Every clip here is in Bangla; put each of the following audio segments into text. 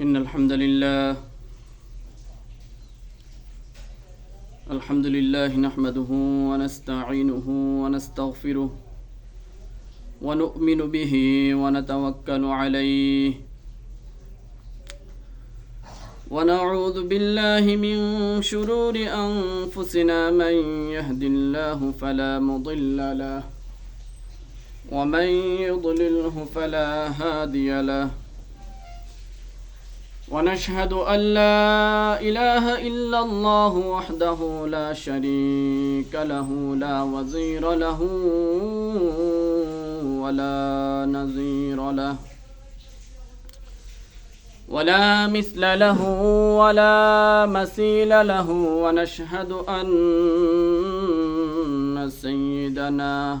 إن الحمد لله الحمد لله نحمده ونستعينه ونستغفره ونؤمن به ونتوكل عليه. ونعوذ بالله من شرور أنفسنا من يهد الله فلا مضل له ومن يضلله فلا هادي له. ونشهد أن لا إله إلا الله وحده لا شريك له لا وزير له ولا نظير له ولا مثل له ولا مثيل له ونشهد أن سيدنا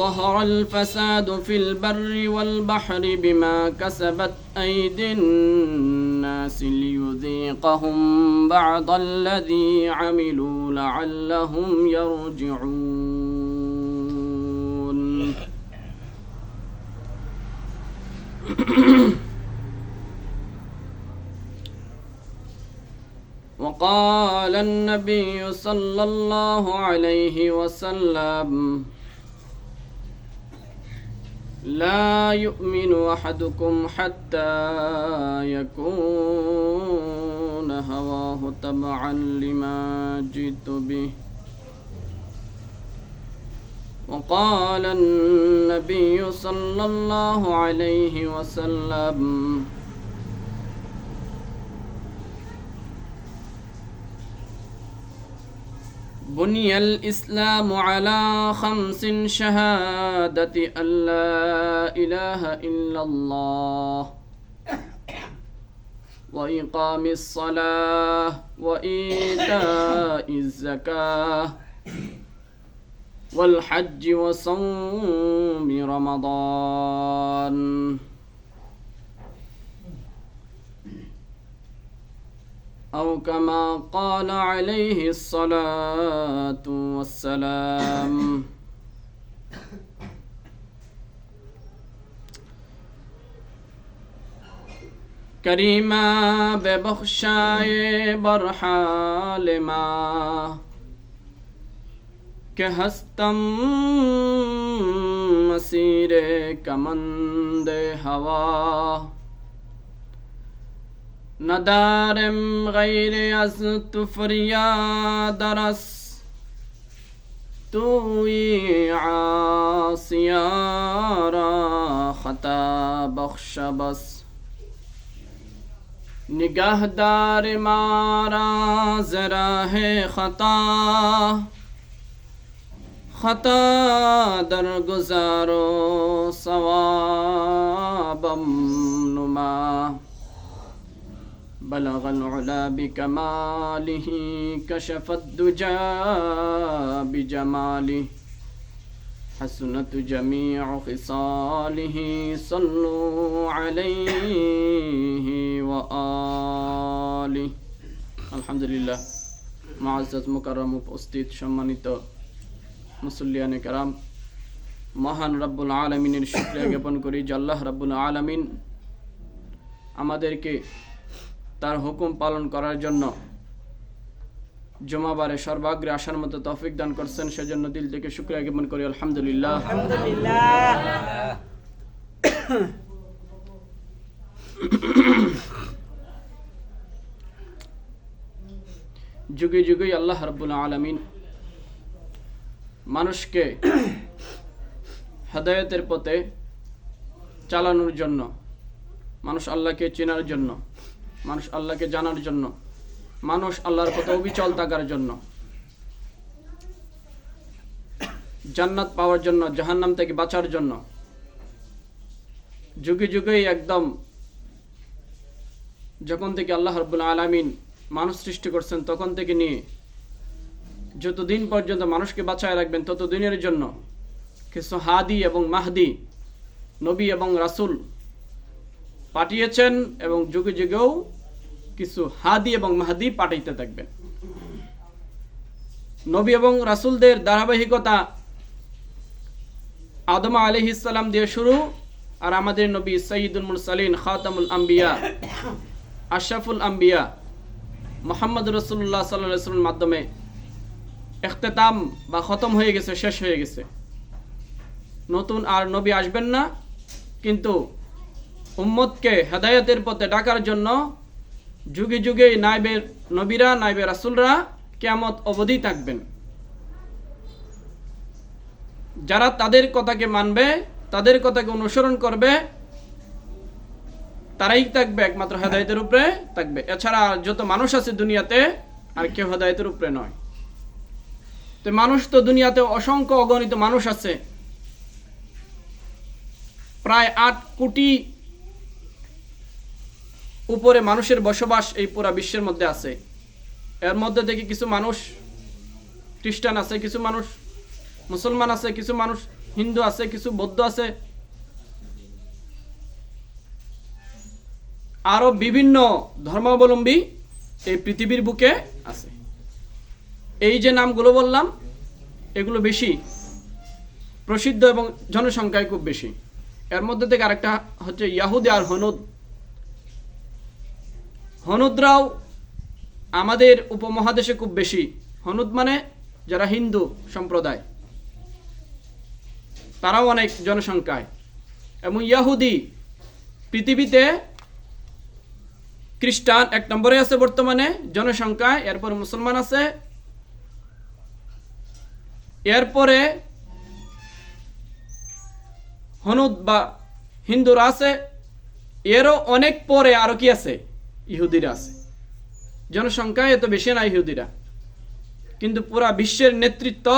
ظهر الفساد في البر والبحر بما كسبت أيدي الناس ليذيقهم بعض الذي عملوا لعلهم يرجعون. وقال النبي صلى الله عليه وسلم لا يؤمن أحدكم حتى يكون هواه تبعا لما جئت به. وقال النبي صلى الله عليه وسلم بني الإسلام على خمس شهادة أن لا إله إلا الله وإقام الصلاة وإيتاء الزكاة والحج وصوم رمضان. أو كما قال عليه الصلاة والسلام. کریمہ بے بخشائے برحال ما کہ ہستم مسیر ندارم غير أستفريا درس توي عاصيارا خطا بخش بس نگهدار ما را زراح خطا خطا در گزارو ثوابم نما بلغ العلا بكماله كشف الدجى بجماله حسنت جميع خصاله صلوا عليه وآله الحمد لله معزز مكرم উপস্থিত সম্মানিত মুসল্লিয়ানে কারাম মহান রব্বুল আলমিনের শুক্রিয়া জ্ঞাপন করি যে আল্লাহ রব্বুল আলমিন আমাদেরকে তার হুকুম পালন করার জন্য জমাবারে সর্বাগ্রে আসার মতো তফিক দান করছেন, সেজন্য দিল থেকে শুক্রিয়া জ্ঞাপন করি, আলহামদুলিল্লাহ। যুগে যুগে আল্লাহ রব্বুল আলমিন মানুষকে হেদায়তের পথে চালানোর জন্য, মানুষ আল্লাহকে চেনার জন্য মানুষ আল্লাহকে জানার জন্য, মানুষ আল্লাহর পথে অবিচল থাকার জন্য, জান্নাত পাওয়ার জন্য, জাহান্নাম থেকে বাঁচার জন্য, যুগে যুগেই একদম যখন থেকে আল্লাহ রব্বুল আলামিন মানুষ সৃষ্টি করছেন, তখন থেকে নিয়ে যতদিন পর্যন্ত মানুষকে বাঁচায় রাখবেন তত দিনের জন্য কিছু হাদি এবং মাহদি, নবী এবং রাসূল পাঠিয়েছেন এবং যুগে যুগেও কিছু হাদি এবং মাহাদি পাঠাইতে থাকবেন। নবী এবং রাসূলদের ধারাবাহিকতা আদমা আলহি ইসলাম দিয়ে শুরু আর আমাদের নবী সঈদুল মুরসালিন, খাতামুল আম্বিয়া, আশরাফুল আম্বিয়া, মোহাম্মদ রসুল্লাহ সাল্লামের মাধ্যমে এখতেতাম বা খতম হয়ে গেছে, শেষ হয়ে গেছে। নতুন আর নবী আসবেন না, কিন্তু উম্মতকে হেদায়তের পথে ডাকার জন্য যুগে যুগে নাইবের নবীরা, নাইবে রাসুলরা কেমত অবধি থাকবেন। যারা তাদের কথাকে মানবে, তাদের কথাকে অনুসরণ করবে, তারাই থাকবে একমাত্র হেদায়তের উপরে থাকবে। এছাড়া যত মানুষ আছে দুনিয়াতে, আর কেউ হেদায়তের উপরে নয়। তো মানুষ তো দুনিয়াতে অসংখ্য অগণিত মানুষ আছে। প্রায় আট কোটি উপরে মানুষের বসবাস এই পুরা বিশ্বের মধ্যে আছে। এর মধ্যে থেকে কিছু মানুষ খ্রিস্টান আছে, কিছু মানুষ মুসলমান আছে, কিছু মানুষ হিন্দু আছে, কিছু বৌদ্ধ আছে। আরও বিভিন্ন ধর্মাবলম্বী এই পৃথিবীর বুকে আছে। এই যে নামগুলো বললাম, এগুলো বেশি। প্রসিদ্ধ এবং জনসংখ্যায় খুব বেশি। এর মধ্যে থেকে আরেকটা হচ্ছে ইয়াহুদি আর হনুদ। হনুদরাও আমাদের উপমহাদেশে খুব বেশি। হনুদ মানে যারা হিন্দু সম্প্রদায়। তারাও অনেক জনসংখ্যায়। এবং ইয়াহুদি পৃথিবীতে খ্রিস্টান এক নম্বরে আছে বর্তমানে, জনসংখ্যায়, এরপর মুসলমান আছে। এরপরে হনুদ বা হিন্দুরা আছে। এরও অনেক পরে আরও কি আছে? ইহুদিরা আছে। জনসংখ্যায় এত বেশি না ইহুদিরা। কিন্তু পুরা বিশ্বের নেতৃত্ব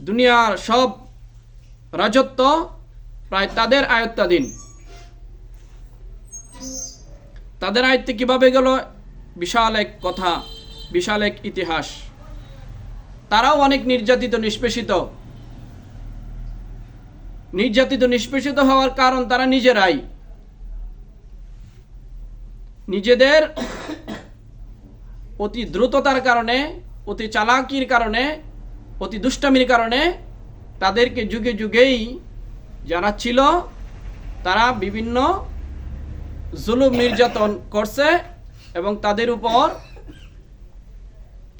দুনিয়ার সব রাজত্ব প্রায় তাদের আয়ত্তাধীন। তাদের আয়ত্তে কীভাবে গেল? বিশাল এক কথা, বিশাল এক ইতিহাস। তারাও অনেক নির্যাতিত, নিষ্পেষিত। নির্যাতিত, নিষ্পেষিত হওয়ার কারণ তারা নিজেরাই। নিজেদের অতি দ্রুততার কারণে, অতি চালাকির কারণে, অতি দুষ্টামির কারণে তাদেরকে যুগে যুগেই যারা ছিল, তারা বিভিন্ন জুলুম নির্যাতন করছে এবং তাদের উপর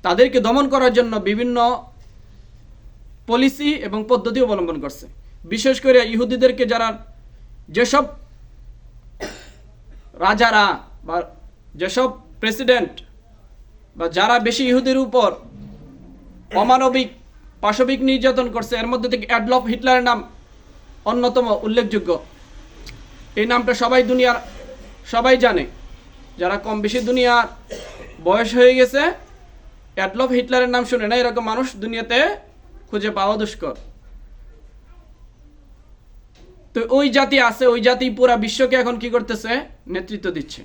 তাদেরকে দমন করার জন্য বিভিন্ন পলিসি এবং পদ্ধতি অবলম্বন করছে। বিশেষ করে ইহুদিদেরকে যারা যেসব রাজারা বা যেসব প্রেসিডেন্ট বা যারা বেশি ইহুদের উপর অমানবিক, পাশবিক নির্যাতন করছে, এর মধ্যে থেকে অ্যাডলফ হিটলারের নাম অন্যতম উল্লেখযোগ্য। এই নামটা সবাই দুনিয়ার, সবাই জানে। যারা কম বেশি দুনিয়ার বয়স হয়ে গেছে, অ্যাডলফ হিটলারের নাম শুনে না, এরকম মানুষ দুনিয়াতে খুঁজে পাওয়া দুষ্কর। তো ওই জাতি আছে, ওই জাতি পুরা বিশ্বকে এখন কি করতেছে? নেতৃত্ব দিচ্ছে।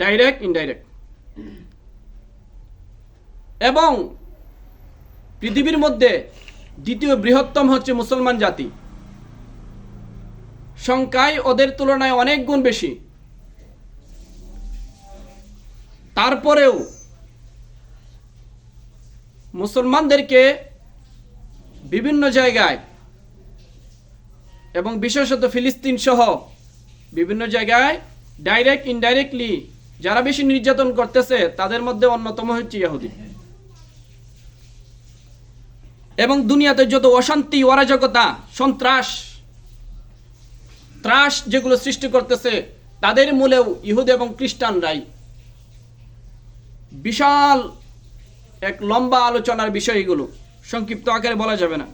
ডাইরেক্ট ইনডাইরেক্ট এবং পৃথিবীর মধ্যে দ্বিতীয় বৃহত্তম হচ্ছে মুসলমান জাতি। সংখ্যায় ওদের তুলনায় অনেক গুণ বেশি। তারপরেও মুসলমানদেরকে বিভিন্ন জায়গায় এবং বিশেষত ফিলিস্তিন সহ বিভিন্ন জায়গায় ডাইরেক্ট ইনডাইরেক্টলি যারা বেশি নির্যাতন করতেছে, তাদের মধ্যে অন্যতম হচ্ছে ইহুদি এবং দুনিয়াতে যত অশান্তি, অরাজকতা, সন্ত্রাস, ত্রাস যেগুলো সৃষ্টি করতেছে, তাদের মূলেও ইহুদ এবং খ্রিস্টানরাই। বিশাল এক লম্বা আলোচনার বিষয় এগুলো সংক্ষিপ্ত আকারে বলা যাবে না।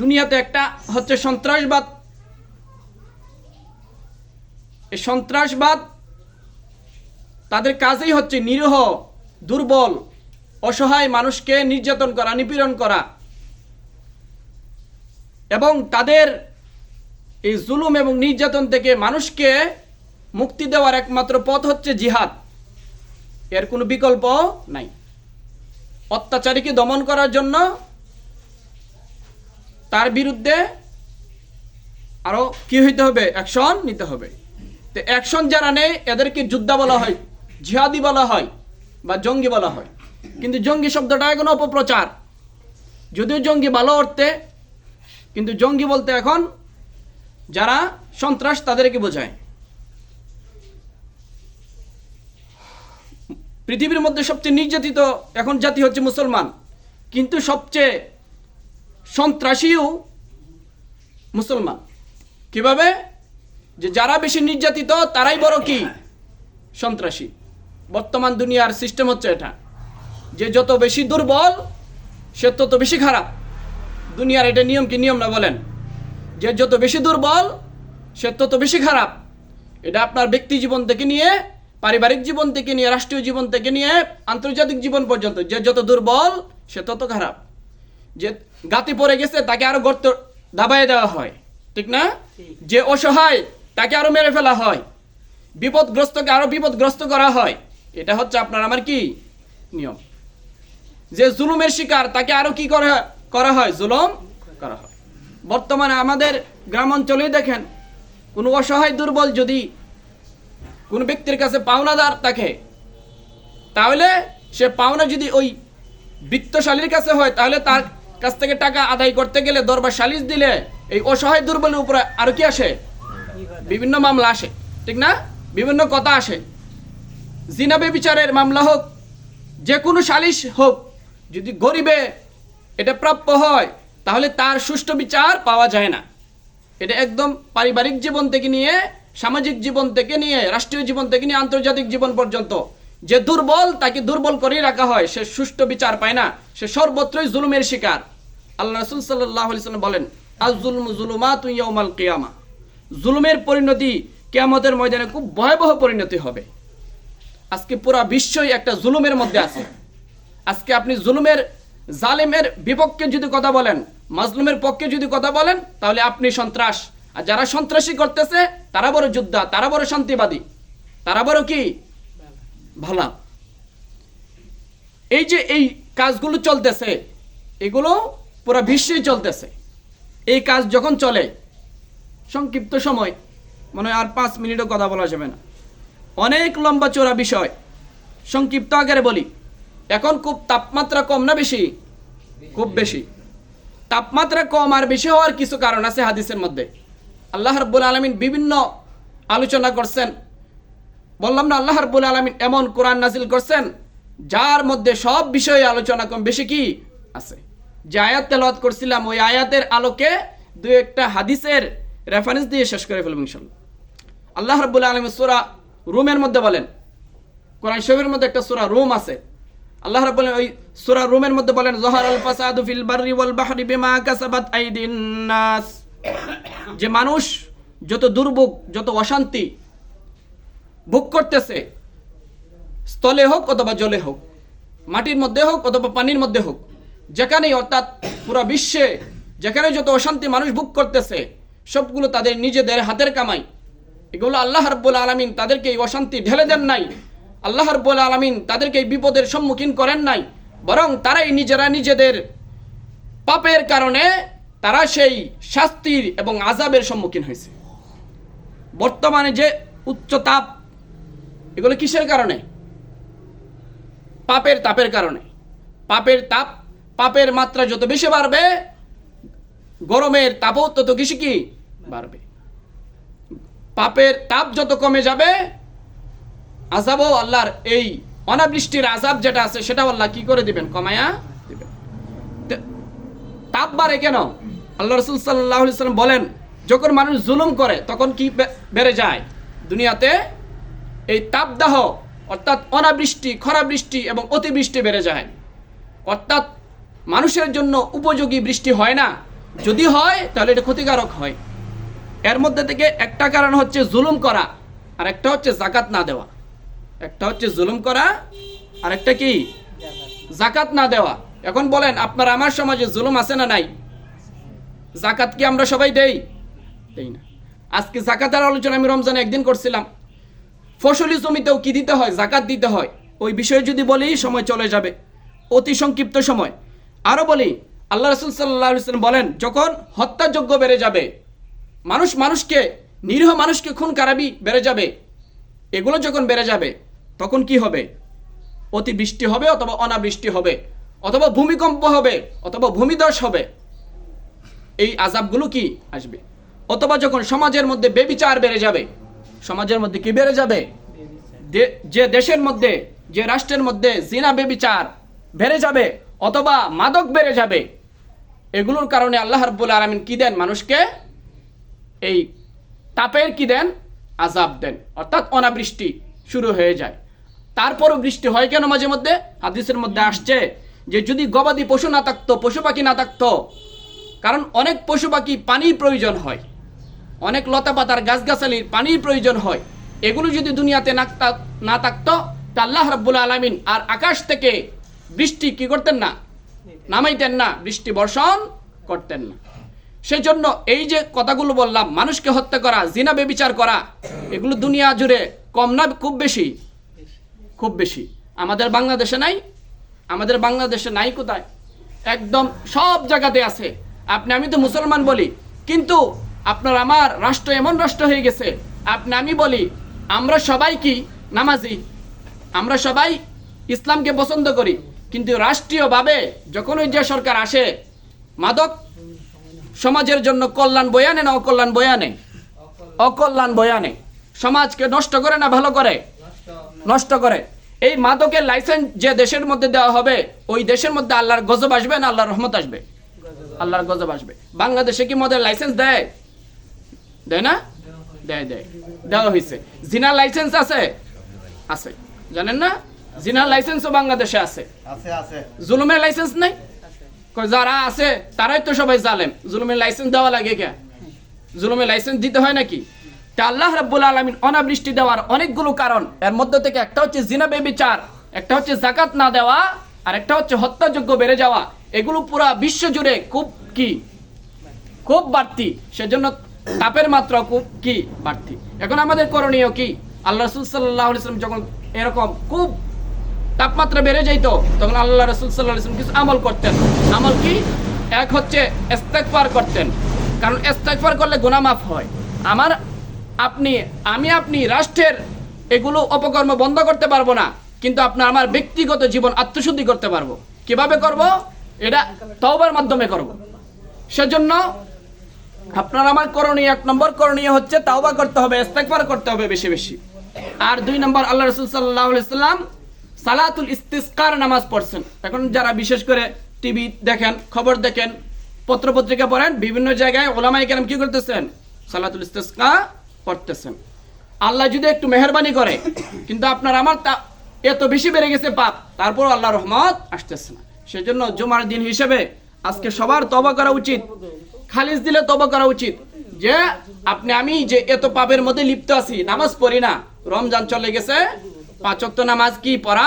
দুনিয়াতে একটা হচ্ছে সন্ত্রাসবাদ এই সন্ত্রাসবাদ তাদের কাজেই হচ্ছে নিরীহ, দুর্বল, অসহায় মানুষকে নির্যাতন করা, নিপীড়ন করা। এবং তাদের এই জুলুম এবং নির্যাতন থেকে মানুষকে মুক্তি দেওয়ার একমাত্র পথ হচ্ছে জিহাদ। এর কোনো বিকল্প নাই। অত্যাচারীকে দমন করার জন্য তার বিরুদ্ধে আরও কি হইতে হবে? অ্যাকশন নিতে হবে। তো অ্যাকশন যারা নেয়, এদেরকে যোদ্ধা বলা হয়, জিহাদি বলা হয়, বা জঙ্গি বলা হয়। কিন্তু জঙ্গি শব্দটা এখন অপপ্রচার। যদিও জঙ্গি ভালো অর্থে, কিন্তু জঙ্গি বলতে এখন যারা সন্ত্রাস তাদেরকে বোঝায়। পৃথিবীর মধ্যে সবচেয়ে নির্যাতিত এখন জাতি হচ্ছে মুসলমান। কিন্তু সবচেয়ে সন্ত্রাসীও মুসলমান। কীভাবে? যে যারা বেশি নির্যাতিত তারাই বড় কি? সন্ত্রাসী। বর্তমান দুনিয়ার সিস্টেম হচ্ছে এটা। যে যত বেশি দুর্বল সে তত বেশি খারাপ। দুনিয়ার এটা নিয়ম কি? নিয়ম না বলেন? যে যত বেশি দুর্বল সে তত বেশি খারাপ। এটা আপনার ব্যক্তি জীবন থেকে নিয়ে পারিবারিক জীবন থেকে নিয়ে রাষ্ট্রীয় জীবন থেকে নিয়ে আন্তর্জাতিক জীবন পর্যন্ত যে যত দুর্বল সে তত খারাপ। যে গাতি পড়ে গেছে তাকে আরও গর্ত দাবাইয়ে দেওয়া হয়। ঠিক না? যে অসহায় তাকে আরও মেরে ফেলা হয়। বিপদগ্রস্তকে আরও বিপদগ্রস্ত করা হয়। এটা হচ্ছে আপনার আমার কি নিয়ম? যে জুলুমের শিকার, তাকে আরও কি করা করা হয়? জুলুম করা হয়। বর্তমানে আমাদের গ্রাম অঞ্চলেই দেখেন, কোনো অসহায় দুর্বল যদি কোনো ব্যক্তির কাছে পাওনাদার থাকে, তাহলে সে পাওনা যদি ওই বৃত্তশালীর কাছে হয়, তাহলে তার কাছ থেকে টাকা আদায় করতে গেলে দরবার সালিশ দিলে এই অসহায় দুর্বলের উপরে আরও কি আসে? বিভিন্ন মামলা আসে, ঠিক না? বিভিন্ন কথা আসে। জিনাবে বিচারের মামলা হোক, যে কোনো সালিশ হোক, যদি গরিবে এটা প্রাপ্য হয়, তাহলে তার সুষ্ঠু বিচার পাওয়া যায় না। এটা একদম পারিবারিক জীবন থেকে নিয়ে, সামাজিক জীবন থেকে নিয়ে, রাষ্ট্রীয় জীবন থেকে নিয়ে, আন্তর্জাতিক জীবন পর্যন্ত যে দুর্বল, তাকে দুর্বল করেই রাখা হয়, সে সুষ্ঠু বিচার পায় না, সে সর্বত্রই জুলুমের শিকার। আল্লাহ রসুল সাল্লাহ বলেন আজ জুলুমা তুই কিয়ামা। জুলুমের পরিণতি কেয়ামতের ময়দানে খুব ভয়াবহ পরিণতি হবে। আজকে পুরা বিশ্বই একটা জুলুমের মধ্যে আছে। আজকে আপনি জুলুমের জালেমের বিপক্ষে যদি কথা বলেন, মাজলুমের পক্ষে যদি কথা বলেন, তাহলে আপনি সন্ত্রাস। আর যারা সন্ত্রাসী করতেছে, তারা বড় যোদ্ধা, তারা বড় শান্তিবাদী। তারা বড় কি? ভালা। এই যে এই কাজগুলো চলতেছে, এগুলো পুরো বিশ্বেই চলতেছে। এই কাজ যখন চলে সংক্ষিপ্ত সময়। মনে হয় আর পাঁচ মিনিটও কথা বলা যাবে না। অনেক লম্বা চোরা বিষয়। সংক্ষিপ্ত আকারে বলি। এখন খুব তাপমাত্রা কম না বেশি? খুব বেশি। তাপমাত্রা কম আর বেশি হওয়ার কিছু কারণ আছে হাদিসের মধ্যে। আল্লাহ রাব্বুল আলমিন বিভিন্ন আলোচনা করছেন। বললাম না, আল্লাহ রাব্বুল আলমিন এমন কোরআন নাজিল করছেন, যার মধ্যে সব বিষয়ে আলোচনা কম বেশি কি আছে? যে আয়াত তেলাওয়াত করছিলাম, ওই আয়াতের আলোকে দু একটা হাদিসের রেফারেন্স দিয়ে শেষ করে ফেলব ইনশাল্লাহ আল্লাহ রাব্বুল আলমিন সূরা রুমের মধ্যে বলেন, কোরআন শরীফের মধ্যে একটা সুরা রুম আছে। আল্লাহ রাব্বুল ওই সূরা রুমের মধ্যে বলেন জহারাল ফাসাদু ফিল বাররি ওয়াল বাহরি বিমা কাসাবাত আইদিন নাস। যে মানুষ যত দুর্ভোগ, যত অশান্তি ভোগ করতেছে, স্থলে হোক অথবা জলে হোক, মাটির মধ্যে হোক অথবা পানির মধ্যে হোক, যেখানেই অর্থাৎ পুরো বিশ্বে যেখানে যত অশান্তি মানুষ ভোগ করতেছে সবগুলো তাদের নিজেদের হাতের কামাই। এগুলো আল্লাহ রাব্বুল আলমিন তাদেরকে এই অশান্তি ঢেলে দেন নাই। আল্লাহ রাব্বুল আলমিন তাদেরকে এই বিপদের সম্মুখীন করেন নাই। বরং তারাই নিজেরা নিজেদের পাপের কারণে তারা সেই শাস্তির এবং আজাবের সম্মুখীন হয়েছে। বর্তমানে যে উচ্চ তাপ, এগুলো কিসের কারণে? পাপের তাপের কারণে। পাপের তাপ, পাপের মাত্রা যত বেশি বাড়বে, গরমের তাপও তত বেশি কি? বাড়বে। পাপের তাপ যত কমে যাবে আজাবও আল্লাহর এই অনাবৃষ্টির আজাব যেটা আছে, সেটাও আল্লাহ কি করে দিবেন? কমায়া দিবেন। তাপ বাড়ে কেন? আল্লাহ রসুল সাল্লাহ সাল্লাম বলেন, যখন মানুষ জুলুম করে, তখন কি বেড়ে যায়? দুনিয়াতে এই তাপদাহ অর্থাৎ অনাবৃষ্টি খরা বৃষ্টি এবং অতিবৃষ্টি বেড়ে যায়। অর্থাৎ মানুষের জন্য উপযোগী বৃষ্টি হয় না। যদি হয়, তাহলে এটা ক্ষতিকারক হয়। এর মধ্যে থেকে একটা কারণ হচ্ছে জুলুম করা, আর একটা হচ্ছে জাকাত না দেওয়া। একটা হচ্ছে জুলুম করা, আর একটা কি? জাকাত না দেওয়া। এখন বলেন, আপনার আমার সমাজে জুলুম আছে না নাই? জাকাত কি আমরা সবাই দেই? দেই না। আজকে জাকাতের আলোচনা আমি রমজানে একদিন করছিলাম। ফসলি জমিতেও কি দিতে হয়? জাকাত দিতে হয়। ওই বিষয়ে যদি বলি, সময় চলে যাবে। অতি সংক্ষিপ্ত সময়। আরও বলি, আল্লাহ রসুল সাল্লাম বলেন, যখন হত্যাযোগ্য বেড়ে যাবে মানুষ মানুষকে, নিরীহ মানুষকে খুন কারাবি বেড়ে যাবে। এগুলো যখন বেড়ে যাবে, তখন কি হবে? অতি বৃষ্টি হবে অথবা অনাবৃষ্টি হবে, অথবা ভূমিকম্প হবে, অথবা ভূমিধস হবে। এই আজাবগুলো কি? আসবে। অথবা যখন সমাজের মধ্যে বেবিচার বেড়ে যাবে, সমাজের মধ্যে কি বেড়ে যাবে? যে দেশের মধ্যে, যে রাষ্ট্রের মধ্যে জিনা বেবিচার বেড়ে যাবে, অথবা মাদক বেড়ে যাবে, এগুলোর কারণে আল্লাহ রাব্বুল আলামিন কি দেন? মানুষকে এই তাপের কি দেন? আজাব দেন। অর্থাৎ অনাবৃষ্টি শুরু হয়ে যায়। তারপরও বৃষ্টি হয় কেন মাঝে মধ্যে? হাদিসের মধ্যে আসছে যে যদি গবাদি পশু না থাকতো, পশু পাখি না থাকতো, কারণ অনেক পশু পাখি পানির প্রয়োজন হয়। অনেক লতা পাতার গাছগাছালির পানির প্রয়োজন হয়। এগুলো যদি দুনিয়াতে না থাক- না থাকতো, তা আল্লাহ রাব্বুল আলামিন আর আকাশ থেকে বৃষ্টি কি করতেন না? নামাইতেন না। বৃষ্টি বর্ষণ করতেন না। সেজন্য এই যে কথাগুলো বললাম, মানুষকে হত্যা করা, জিনা বেবিচার করা, এগুলো দুনিয়া জুড়ে কম না, খুব বেশি। খুব বেশি। আমাদের বাংলাদেশে নাই, আমাদের বাংলাদেশে নাই কোথায়? একদম সব জায়গাতে আছে। আপনি, আমি তো মুসলমান বলি, কিন্তু আপনার আমার রাষ্ট্র এমন রাষ্ট্র হয়ে গেছে, আপনি, আমি বলি, আমরা সবাই কি নামাজি? আমরা সবাই ইসলামকে পছন্দ করি, কিন্তু রাষ্ট্রীয়ভাবে যখন ওই যে সরকার আসে, মাদক সমাজের জন্য কল্যাণ বয়ানে না অকল্যাণ বয়ানে? অকল্যাণ বয়ানে। সমাজকে নষ্ট করে না ভালো করে? নষ্ট করে। এই মাদকের লাইসেন্স যে দেশের মধ্যে দেওয়া হবে ওই দেশের মধ্যে আল্লাহর গজব আসবে না আল্লাহর রহমত আসবে? আল্লাহর গজব আসবে। বাংলাদেশে কি মদের লাইসেন্স দেয়? দেয় না? দেয় দেয়। দেওয়া হয়েছে। জিনার লাইসেন্স আছে? আছে। জানেন না? জিনার লাইসেন্সও বাংলাদেশে আছে। আছে আছে। জুলুমের লাইসেন্স নেই? যারা আছে, তারাই তো সবাই জালেম। জুলুমের লাইসেন্স দেওয়া লাগে কে? জুলুমের লাইসেন্স দিতে হয় নাকি? তা আল্লাহ রাব্বুল আলামিন অনাবৃষ্টি দেওয়ার অনেকগুলো কারণ। এর মধ্যে থেকে একটা হচ্ছে জিনা বেবিচার, একটা হচ্ছে জাকাত না দেওয়া, আর একটা হচ্ছে হত্যাযোগ্য বেড়ে যাওয়া। এগুলো পুরা বিশ্ব জুড়ে খুব কি? খুব বাড়তি। সেজন্য তাপের মাত্রা খুব কি? বাড়তি। এখন আমাদের করণীয় কি? আল্লাহ রসুল সাল্লাহ ইসলাম যখন এরকম খুব তাপমাত্রা বেড়ে যাইতো, তখন আল্লাহ রসুল সাল্লাহ কিছু আমল করতেন। আমল কি? এক হচ্ছে ইস্তেগফার করতেন। কারণ ইস্তেগফার করলে গুনাহ মাফ হয়। আমার আপনি, আমি আপনি রাষ্ট্রের এগুলো অপকর্ম বন্ধ করতে পারব না, কিন্তু আপনার আমার ব্যক্তিগত জীবন আত্মশুদ্ধি করতে পারব। কীভাবে করব? এটা তওবার মাধ্যমে করব। সেজন্য আপনার আমার করণীয়, এক নম্বর করণীয় হচ্ছে তাওবা করতে হবে, ইস্তেগফার করতে হবে বেশি বেশি। আর দুই নম্বর আল্লাহ রসুল সাল্লাহ সাল্লাম সালাতুল ইস্তিসকার নামাজ পড়ছেন। এখন যারা বিশেষ করে টিভি দেখেন, খবর দেখেন, পত্রপত্রিকা পড়েন, বিভিন্ন জায়গায় ওলামাই কেরাম কি করতেছেন? সালাতুল ইস্তিসকা পড়তেছেন। আল্লাহ যদি একটু মেহরবানি করে, কিন্তু আপনার আমার তা এত বেশি বেড়ে গেছে পাপ তারপর আল্লাহ রহমত আসতেছে না। সেজন্য জুমার দিন হিসেবে আজকে সবার তবা করা উচিত, খালিজ দিলে তবা করা উচিত। যে আপনি, আমি যে এত পাপের মধ্যে লিপ্ত আছি, নামাজ পড়ি না, রমজান চলে গেছে পাঁচ ওয়াক্ত নামাজ কি পড়া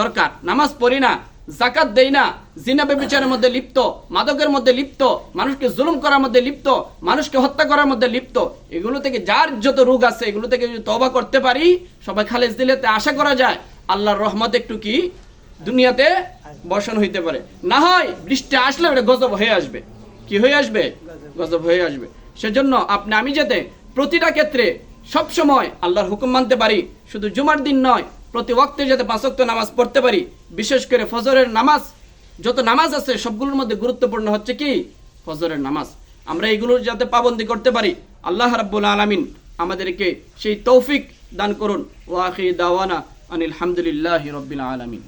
দরকার? নামাজ পড়ি না জাকাত দেই না, জিনা বেবিচারের মধ্যে লিপ্ত, মাদকের মধ্যে লিপ্ত, মানুষকে জুলুম করার মধ্যে লিপ্ত, মানুষকে হত্যা করার মধ্যে লিপ্ত, এগুলো থেকে যার যত রোগ আছে, এগুলো থেকে যদি তবা করতে পারি, সবাই খালেজ দিলে তে আশা করা যায় আল্লাহর রহমত একটু কি দুনিয়াতে বর্ষণ হইতে পারে। না হয় বৃষ্টি আসলে ওটা গজব হয়ে আসবে। কি হয়ে আসবে? গজব হয়ে আসবে। সেজন্য আপনি, আমি যাতে প্রতিটা ক্ষেত্রে সব সময় আল্লাহর হুকুম মানতে পারি। শুধু জুমার দিন নয়, প্রতি ওয়াক্তে যাতে পাঁচ ওয়াক্ত নামাজ পড়তে পারি। বিশেষ করে ফজরের নামাজ। যত নামাজ আছে, সবগুলোর মধ্যে গুরুত্বপূর্ণ হচ্ছে কি? ফজরের নামাজ। আমরা এগুলোর যাতে পাবন্দি করতে পারি। আল্লাহ রাব্বুল আলামিন আমাদেরকে সেই তৌফিক দান করুন। ওয়াখি দাওয়ানা আনিল হামদুলিল্লাহি রাব্বিল আলামিন।